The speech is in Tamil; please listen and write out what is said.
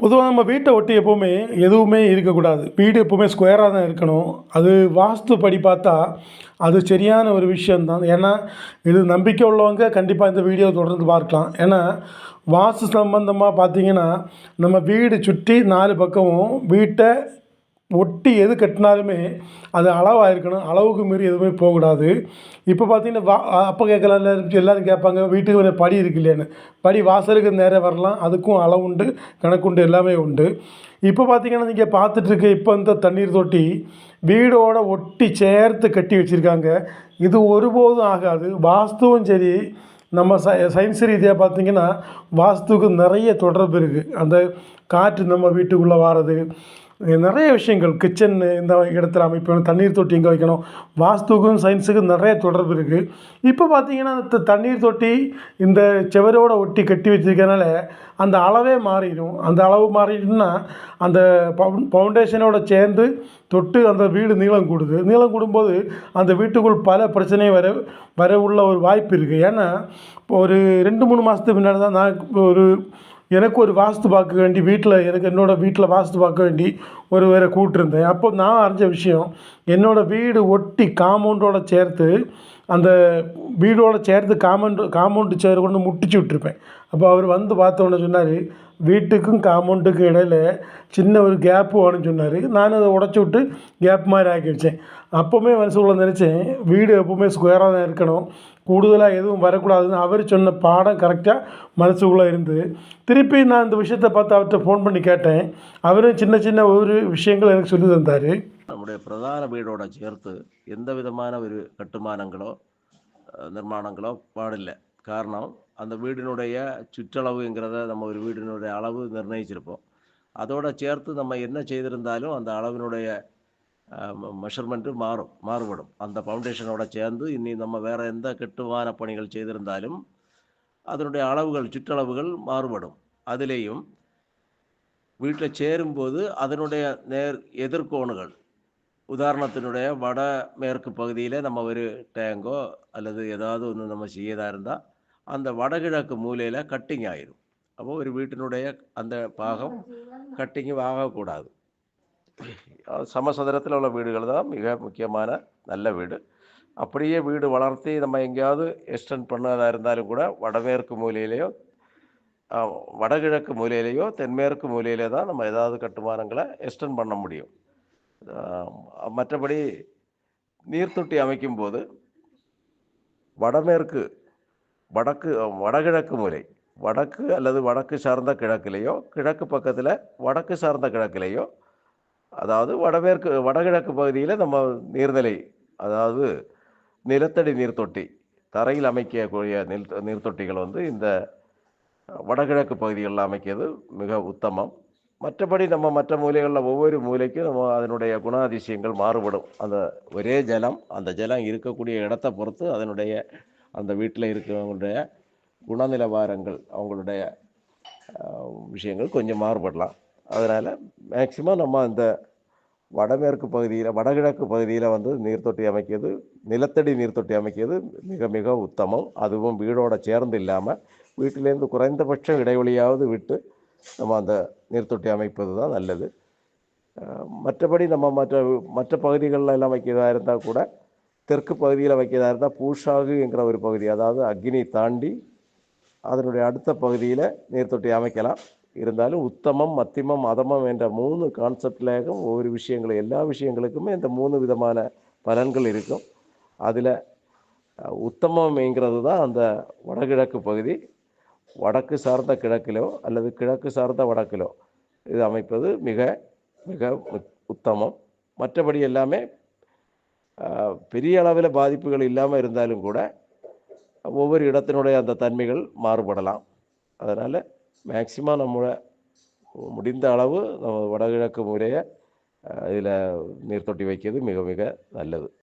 பொதுவாக நம்ம வீட்டை ஒட்டி எப்போவுமே எதுவுமே இருக்கக்கூடாது. வீடு எப்போவுமே ஸ்கொயராக தான் இருக்கணும். அது வாஸ்து படி பார்த்தா அது சரியான ஒரு விஷயந்தான் ஏன்னா இது நம்பிக்கை உள்ளவங்க கண்டிப்பாக இந்த வீடியோ தொடர்ந்து பார்க்கலாம். ஏன்னா வாஸ்து சம்பந்தமாக பார்த்தீங்கன்னா நம்ம வீடு சுற்றி நாலு பக்கமும் வீட்டை ஒட்டி எது கட்டினாலுமே அது அளவாக இருக்கணும் அளவுக்கு மீறி எதுவுமே போகக்கூடாது. இப்போ பார்த்தீங்கன்னா வா அப்போ கேட்கலாம் எல்லோரும் கேட்பாங்க வீட்டுக்கு படி இருக்கு இல்லையான்னு. படி வாசலுக்கு நேராக வரலாம். அதுக்கும் அளவு உண்டு கணக்குண்டு எல்லாமே உண்டு. இப்போ பார்த்தீங்கன்னா நீங்கள் பார்த்துட்ருக்க இப்போ இந்த தண்ணீர் தொட்டி வீடோட ஒட்டி சேர்த்து கட்டி வச்சுருக்காங்க. இது ஒருபோதும் ஆகாது. வாஸ்துவும் சரி நம்ம ச சயின்ஸ் ரீதியாக பார்த்திங்கன்னா வாஸ்துக்கு நிறைய தொடர்பு இருக்குது அந்த காற்று நம்ம வீட்டுக்குள்ளே வாரது நிறைய விஷயங்கள் கிச்சன் இந்த இடத்துல அமைப்பணும் தண்ணீர் தொட்டி எங்கே வைக்கணும் வாஸ்துக்கும் சயின்ஸுக்கும் நிறைய தொடர்பு இருக்குது இப்போ பார்த்தீங்கன்னா அந்த தண்ணீர் தொட்டி இந்த செவரோட ஒட்டி கட்டி வச்சிருக்கனால அந்த அளவே மாறிடும். அந்த அளவு மாறிடும்னா அந்த பவு ஃபவுண்டேஷனோட சேர்ந்து தொட்டு அந்த வீடு நீளம் கூடுது. நீளம் கூடும்போது அந்த வீட்டுக்குள் பல பிரச்சனை வர வர உள்ள ஒரு வாய்ப்பு இருக்குது ஏன்னா இப்போ ஒரு ரெண்டு மூணு மாதத்துக்கு முன்னாடி தான் நான் ஒரு எனக்கு ஒரு வாஸ்து பார்க்க வேண்டி வீட்டில் எனக்கு என்னோடய வீட்டில் வாஸ்து பார்க்க வேண்டி ஒரு வேறு கூப்பிட்ருந்தேன் அப்போ நான் அறிஞ்ச விஷயம் என்னோடய வீடு ஒட்டி காம்பவுண்டோட சேர்த்து அந்த வீடோட சேர்த்து காம்பவுண்டு காம்பவுண்டு சேர் கொண்டு முட்டிச்சு விட்ருப்பேன் அப்போ அவர் வந்து பார்த்தோன்னே சொன்னார் வீட்டுக்கும் காம்பவுண்டுக்கும் இடையில சின்ன ஒரு கேப்பு வேணும்னு சொன்னார். நான் அதை உடச்சி விட்டு கேப் மாதிரி ஆக்கி வச்சேன். அப்போவுமே மனசுக்குள்ளே நினச்சேன் வீடு எப்போவுமே ஸ்கொயராக தான் இருக்கணும். கூடுதலாக எதுவும் வரக்கூடாதுன்னு அவர் சொன்ன பாடம் கரெக்டாக மனசுக்குள்ளே இருந்தது திருப்பி நான் இந்த விஷயத்தை பார்த்து அவர்கிட்ட ஃபோன் பண்ணி கேட்டேன். அவரும் சின்ன சின்ன ஒரு விஷயங்கள் எனக்கு சொல்லி தந்தார். நம்முடைய பிரதான வீடோட சேர்த்து எந்த விதமான ஒரு கட்டுமானங்களோ நிர்மாணங்களோ பாடில்லை. காரணம் அந்த வீடினுடைய சுற்றளவுங்கிறத நம்ம ஒரு வீடினுடைய அளவு நிர்ணயிச்சிருப்போம். அதோட சேர்த்து நம்ம என்ன செய்திருந்தாலும் அந்த அளவினுடைய மெஷர்மெண்ட்டு மாறும் மாறுபடும். அந்த ஃபவுண்டேஷனோட சேர்ந்து இனி நம்ம வேற எந்த கட்டுமான பணிகள் செய்திருந்தாலும் அதனுடைய அளவுகள் சுற்றளவுகள் மாறுபடும். அதிலேயும் வீட்டில் சேரும்போது அதனுடைய நேர் எதிர்கோணுகள் உதாரணத்தினுடைய வட மேற்கு பகுதியில் நம்ம ஒரு டேங்கோ அல்லது ஏதாவது ஒன்று நம்ம செய்யதாக இருந்தால் அந்த வடகிழக்கு மூலையில் கட்டிங் ஆயிரும். அப்போ ஒரு வீட்டினுடைய அந்த பாகம் கட்டிங் ஆகக்கூடாது. சமசதுரத்தில் உள்ள வீடுகள் தான் மிக முக்கியமான நல்ல வீடு. அப்படியே வீடு வளர்த்தி நம்ம எங்கேயாவது எக்ஸ்டெண்ட் பண்ணதாக இருந்தாலும் கூட வடமேற்கு மூலையிலேயோ வடகிழக்கு மூலையிலேயோ தென்மேற்கு மூலையிலே தான் நம்ம ஏதாவது கட்டுமானங்களை எக்ஸ்டெண்ட் பண்ண முடியும். மற்றபடி நீர்த்தொட்டி அமைக்கும் போது வடமேற்கு வடக்கு வடகிழக்கு மூலை வடக்கு அல்லது வடக்கு சார்ந்த கிழக்கிலேயோ கிழக்கு பக்கத்தில் வடக்கு சார்ந்த கிழக்கிலேயோ அதாவது வடமேற்கு வடகிழக்கு பகுதியில் நம்ம நீர்நிலை அதாவது நிலத்தடி நீர்த்தொட்டி தரையில் அமைக்கக்கூடிய நில் நீர்த்தொட்டிகள் வந்து இந்த வடகிழக்கு பகுதிகளில் அமைக்கிறது மிக உத்தமம். மற்றபடி நம்ம மற்ற மூலைகளில் ஒவ்வொரு மூலைக்கும் நம்ம அதனுடைய குணாதிசயங்கள் மாறுபடும். அந்த ஒரே ஜலம் அந்த ஜலம் இருக்கக்கூடிய இடத்தை பொறுத்து அதனுடைய அந்த வீட்டில் இருக்கிறவங்களுடைய குணநிலவாரங்கள் அவங்களுடைய விஷயங்கள் கொஞ்சம் மாறுபடலாம். அதனால் மேக்சிமம் நம்ம அந்த வடமேற்கு பகுதியில் வடகிழக்கு பகுதியில் வந்து நீர்த்தொட்டி அமைக்கிறது நிலத்தடி நீர்த்தொட்டி அமைக்கிறது மிக மிக உத்தமம். அதுவும் வீடோட சேர்ந்து இல்லாமல் வீட்டிலேருந்து குறைந்தபட்சம் இடைவெளியாவது விட்டு நம்ம அந்த நீர்த்தொட்டி அமைப்பது தான் நல்லது மற்றபடி நம்ம மற்ற மற்ற பகுதிகளில் எல்லாம் வைக்கிறதா இருந்தால் கூட தெற்கு பகுதியில் வைக்கிறதா இருந்தால் பூஷாகுங்கிற ஒரு பகுதி அதாவது அக்னி தாண்டி அதனுடைய அடுத்த பகுதியில் நீர்த்தொட்டி அமைக்கலாம். இருந்தாலும் உத்தமம் மத்தியமம் அதமம் என்ற மூணு கான்செப்ட்லேயும் ஒவ்வொரு விஷயங்களும் எல்லா விஷயங்களுக்குமே இந்த மூணு விதமான பலன்கள் இருக்கும். அதில் உத்தமம்ங்கிறது தான் அந்த வடகிழக்கு பகுதி. வடக்கு சார்ந்த கிழக்கிலோ அல்லது கிழக்கு சார்ந்த வடக்கிலோ இது அமைப்பது மிக மிக உத்- உத்தமம். மற்றபடி எல்லாமே பெரிய அளவில் பாதிப்புகள் இல்லாமல் இருந்தாலும் கூட ஒவ்வொரு இடத்தினுடைய அந்த தன்மைகள் மாறுபடலாம். அதனால் மேக்சிமம் நம்மளை முடிந்த அளவு நம்ம வடகிழக்கு முறையை இதில் நீர்த்தொட்டி வைக்கிறது மிக மிக நல்லது.